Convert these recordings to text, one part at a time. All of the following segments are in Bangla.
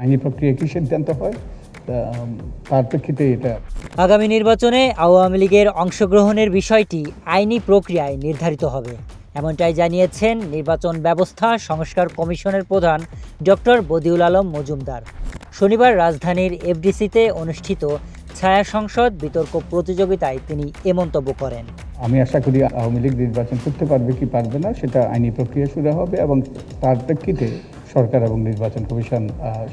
আইনি প্রক্রিয়া কি সিদ্ধান্ত হয়? তার প্রেক্ষিতে এটা আগামী নির্বাচনে আওয়ামী লীগের অংশগ্রহণের বিষয়টি আইনি প্রক্রিয়ায় নির্ধারিত হবে। এমনটাই জানিয়েছেন নির্বাচন ব্যবস্থা সংস্কার কমিশনের প্রধান ডক্টর বদিউল আলম মজুমদার। শনিবার রাজধানীর এফডিসিতে অনুষ্ঠিত ছায়া সংসদ বিতর্ক প্রতিযোগিতায় তিনি এ মন্তব্য করেন। আমি আশা করি আওয়ামী লীগ নির্বাচন করতে পারবে কি পারবে না সেটা আইনি প্রক্রিয়া শুরু হবে এবং তার প্রেক্ষিতে সরকার এবং নির্বাচন কমিশন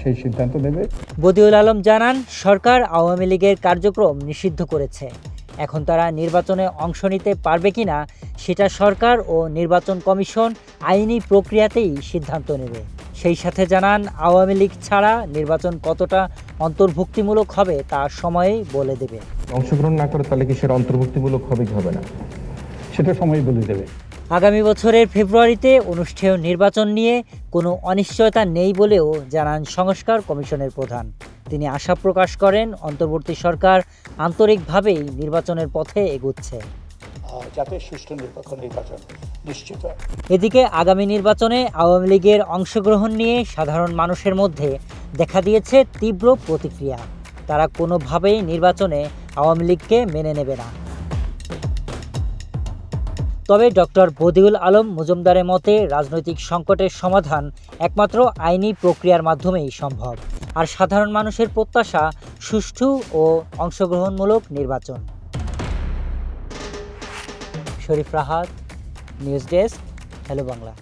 সেই সিদ্ধান্ত নেবে। বদিউল আলম জানান সরকার আওয়ামী লীগের কার্যক্রম নিষিদ্ধ করেছে। এখন তারা নির্বাচনে অংশ নিতে পারবে কিনা সেটা সরকার ও নির্বাচন কমিশন আইনি প্রক্রিয়াতেই সিদ্ধান্ত নেবে। সেই সাথে জানান আওয়ামী লীগ ছাড়া নির্বাচন কতটা অন্তর্ভুক্তিমূলক হবে তা সময়েই বলে দেবে। অংশগ্রহণ না করে তাহলে কি সেটা অন্তর্ভুক্তিমূলক হবে কি হবে না? সেটা সময় বলে দেবে। আগামী বছরের ফেব্রুয়ারিতে অনুষ্ঠেয় নির্বাচন নিয়ে কোনো অনিশ্চয়তা নেই বলেও জানান সংস্কার কমিশনের প্রধান। তিনি আশা প্রকাশ করেন অন্তর্বর্তী সরকার আন্তরিকভাবেই নির্বাচনের পথে এগুচ্ছে। যাতে সুষ্ঠু নিরপেক্ষ নির্বাচন নিশ্চিত এদিকে আগামী নির্বাচনে আওয়ামী লীগের অংশগ্রহণ নিয়ে সাধারণ মানুষের মধ্যে দেখা দিয়েছে তীব্র প্রতিক্রিয়া। তারা কোনোভাবেই নির্বাচনে আওয়ামী লীগকে মেনে নেবে না। তবে ডক্টর বদিউল আলম মজুমদারের মতে, রাজনৈতিক সংকটের সমাধান একমাত্র আইনি প্রক্রিয়ার মাধ্যমেই সম্ভব। আর সাধারণ মানুষের প্রত্যাশা সুষ্ঠু ও অংশগ্রহণমূলক নির্বাচন। Sharif Rahat, news desk, hello Bangla.